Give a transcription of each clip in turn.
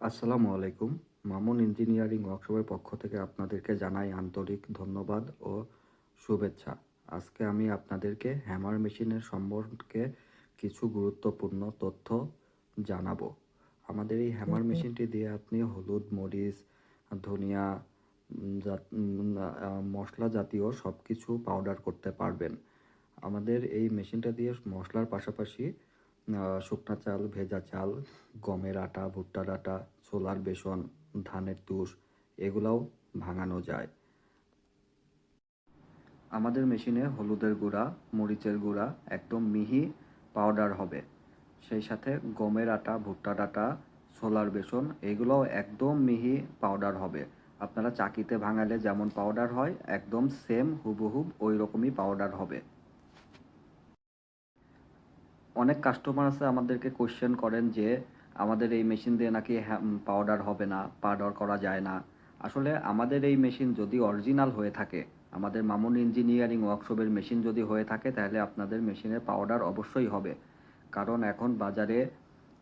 আসসালামু আলাইকুম। মামুন ইঞ্জিনিয়ারিং ওয়ার্কশপের পক্ষ থেকে আপনাদেরকে জানাই আন্তরিক ধন্যবাদ ও শুভেচ্ছা। আজকে আমি আপনাদেরকে হ্যামার মেশিনের সম্পর্কে কিছু গুরুত্বপূর্ণ তথ্য জানাব। আমাদের এই হ্যামার মেশিনটি দিয়ে আপনি হলুদ মরিচ ধনিয়া মশলা জাতীয় সব কিছু পাউডার করতে পারবেন। আমাদের এই মেশিনটা দিয়ে মশলার পাশাপাশি শুকনা চাল, ভেজা চাল, গমের আটা, ভুট্টার আটা, ছোলার বেসন, ধানের তুষ, এগুলাও ভাঙানো যায়। আমাদের মেশিনে হলুদের গুঁড়া, মরিচের গুঁড়া, একদম মিহি পাউডার হবে। সেই সাথে গমের আটা, ভুট্টার আটা, ছোলার বেসন, এগুলোও একদম মিহি পাউডার হবে। আপনারা চাকিতে ভাঙালে যেমন পাউডার হয়, একদম সেম হুবহুব ওই রকমই পাউডার হবে। অনেক কাস্টমার আছে আমাদেরকে কোশ্চেন করেন যে, আমাদের এই মেশিন দিয়ে নাকি পাউডার হবে না পাউডার করা যায় না। আসলে আমাদের এই মেশিন যদি অরিজিনাল হয়ে থাকে, আমাদের মামুন ইঞ্জিনিয়ারিং ওয়ার্কশপের মেশিন যদি হয়ে থাকে, তাহলে আপনাদের মেশিনের পাউডার অবশ্যই হবে। কারণ এখন বাজারে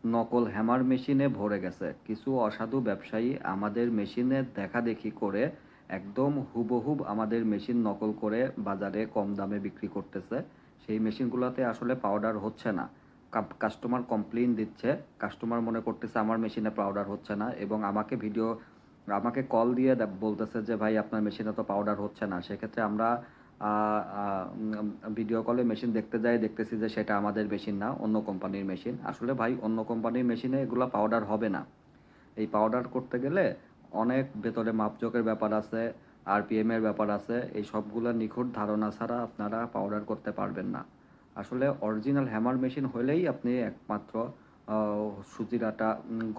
নকল হ্যামার মেশিনে ভরে গেছে। কিছু অসাধু ব্যবসায়ী আমাদের মেশিনে দেখাদেখি করে একদম হুবহুব আমাদের মেশিন নকল করে বাজারে কম দামে বিক্রি করতেছে। সেই মেশিনগুলোতে আসলে পাউডার হচ্ছে না। কাস্টমার কমপ্লেইন দিচ্ছে কাস্টমার মনে করতেছে আমার মেশিনে পাউডার হচ্ছে না এবং আমাকে ভিডিও আমাকে কল দিয়ে বলতেছে যে, ভাই, আপনার মেশিনে তো পাউডার হচ্ছে না। সেক্ষেত্রে আমরা ভিডিও কলে মেশিন দেখতে যাই, দেখতেছি যে সেটা আমাদের মেশিন না, অন্য কোম্পানির মেশিন আসলে ভাই, অন্য কোম্পানির মেশিনে এগুলো পাউডার হবে না। এই পাউডার করতে গেলে অনেক ভেতরে মাপজোকের ব্যাপার আছে আরপিএম এর ব্যাপার আছে, এই সবগুলো নিখুঁত ধারণা ছাড়া আপনারা পাউডার করতে পারবেন না। আসলে অরিজিনাল হ্যামার মেশিন হলেই আপনি একমাত্র সুজির আটা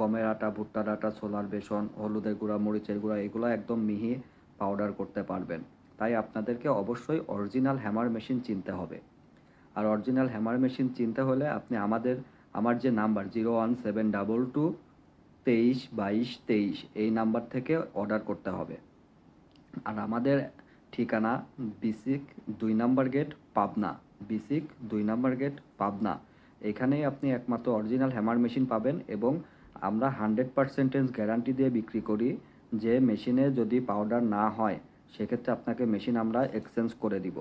গমের আটা, ভুট্টার আটা, ছোলার বেসন, হলুদের গুঁড়া, মরিচের গুঁড়া, এগুলো একদম মিহি পাউডার করতে পারবেন। তাই আপনাদেরকে অবশ্যই অরিজিনাল হ্যামার মেশিন চিনতে হবে। আর অরিজিনাল হ্যামার মেশিন চিনতে হলে আপনি আমাদের, আমার যে number zero one seven double two তেইশ বাইশ তেইশ, এই নাম্বার থেকে অর্ডার করতে হবে। আর আমাদের ঠিকানা বিসিক দুই নাম্বার গেট পাবনা বিসিক দুই নাম্বার গেট পাবনা। এখানেই আপনি একমাত্র অরিজিনাল হ্যামার মেশিন পাবেন এবং আমরা হান্ড্রেড পার্সেন্টেজ গ্যারান্টি দিয়ে বিক্রি করি যে মেশিনে যদি পাউডার না হয়, সেক্ষেত্রে আপনাকে মেশিন আমরা এক্সচেঞ্জ করে দিব।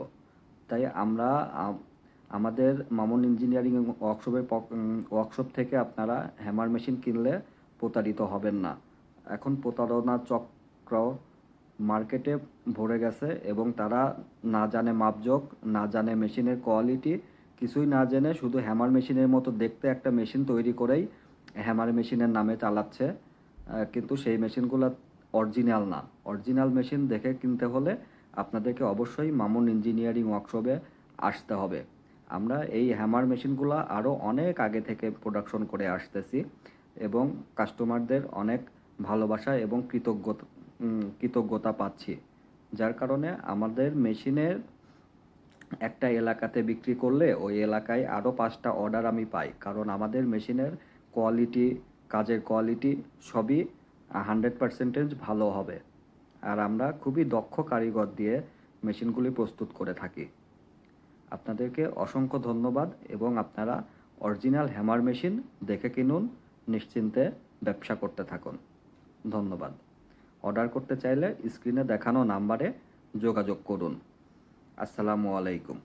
তাই আমরা আমাদের মামুন ইঞ্জিনিয়ারিং ওয়ার্কশপের ওয়ার্কশপ থেকে আপনারা হ্যামার মেশিন কিনলে প্রতারিত হবেন না। এখন প্রতারণা চক্র মার্কেটে ভরে গেছে এবং তারা না জানে মাপজোক, না জানে মেশিনের কোয়ালিটি, কিছুই না জেনে শুধু হ্যামার মেশিনের মতো দেখতে একটা মেশিন তৈরি করেই হ্যামার মেশিনের নামে চালাচ্ছে। কিন্তু সেই মেশিনগুলো অরিজিনাল না। অরিজিনাল মেশিন দেখে কিনতে হলে আপনাদেরকে অবশ্যই মামুন ইঞ্জিনিয়ারিং ওয়ার্কশপে আসতে হবে। আমরা এই হ্যামার মেশিনগুলো আরও অনেক আগে থেকে প্রোডাকশন করে আসতেছি এবং কাস্টমারদের অনেক ভালোবাসা এবং কৃতজ্ঞতা কৃতজ্ঞতা পাচ্ছি। যার কারণে আমাদের মেশিনের একটা এলাকাতে বিক্রি করলে ওই এলাকায় আরও পাঁচটা অর্ডার আমি পাই। কারণ আমাদের মেশিনের কোয়ালিটি, কাজের কোয়ালিটি সবই হান্ড্রেড পার্সেন্টেজ ভালো হবে। আর আমরা খুবই দক্ষ কারিগর দিয়ে মেশিনগুলি প্রস্তুত করে থাকি। আপনাদেরকে অসংখ্য ধন্যবাদ এবং আপনারা অরিজিনাল হ্যামার মেশিন দেখে কিনুন, নিশ্চিন্তে ব্যবসা করতে থাকুন। ধন্যবাদ। অর্ডার করতে চাইলে স্ক্রিনে দেখানো নাম্বারে যোগাযোগ করুন। আসসালামু আলাইকুম।